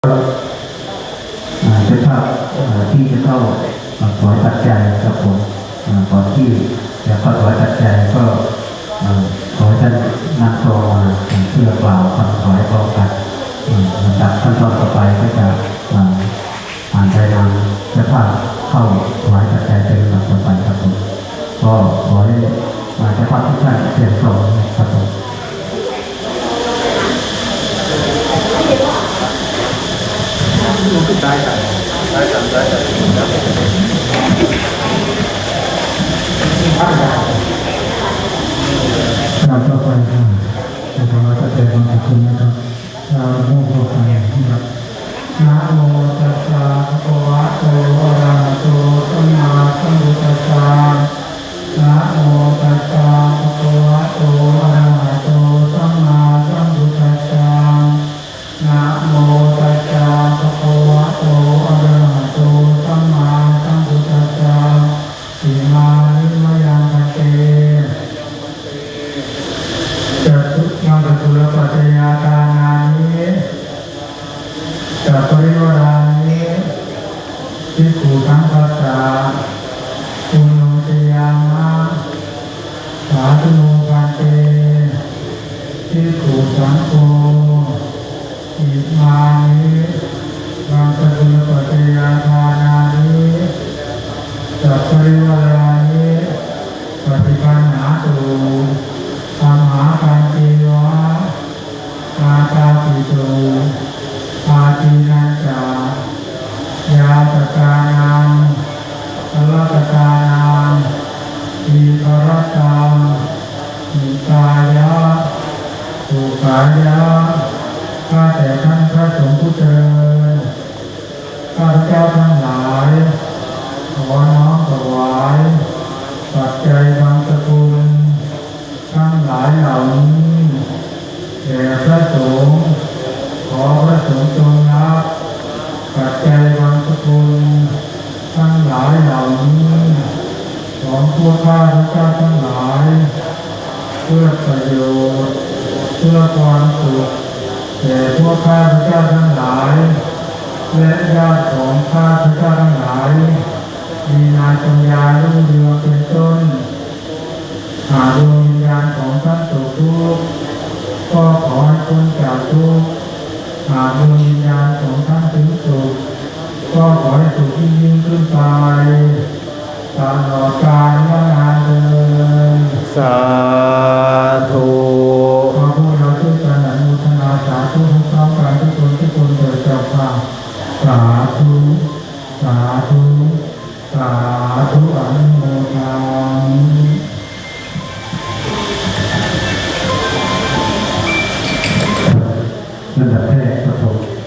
เจ้าภาพที่จะเข้าอ่าถวายปัจจัยครับผมก่อนที่จะเข้าถวายปัจจัยก็ขอให้ท่านนำตัวมาเพื่อกล่าวคำถวายพร้อมกันอ่าลำดับขั้นตอนต่อไปก็จะอ่านรายนามเจ้าภาพเข้าถวายปัจจัยเป็นลำดับต่อไปครับผมก็ขอให้จ้าภาพทุกท่านเตรียมพร้อมครับผม กราบต่อไปครับขอพระเจ้าความขอบคุณนะครับเราโมโหกันนะครับนะโมตัสสะภะคะวะโตอะระหะโต ทิฏฐุสังคัสสะปุญโญติยามะสาธุโนพันเตทิฏฐุสังโฆอิมานิมาตตุลปัจจยาตานานิจัปริวารานิปฏิปันหาตุธรรมหากาายะข้าแต่ท่านพระสงฆ์ผู้เจริญข้าพเจ้าทั้งหลายขอน้อมถวายปัจจัยบางสกุลทั้งหลายเหล่านี้แด่พระสงฆ์ขอพระสงฆ์จงรับปัจจัยบางสกุลทั้งหลายเหล่านี้ของพวกข้าพเจ้าทั้งหลาย เพื่อประโยชน์ เพื่อความสุขแก่พวกข้าพเจ้าทั้งหลาย และญาติของข้าพเจ้าทั้งหลาย มีนายปัญญารุ่งเรืองเป็นต้น หาดวงวิญญาณของท่านตกทุกข์ก็ขอให้พ้นจากทุกข์หาดวงวิญญาณของท่านถึงสุขก็ขอให้สุขยิ่งยิ่งขึ้นไปตลอดกาลนานเลยสา สา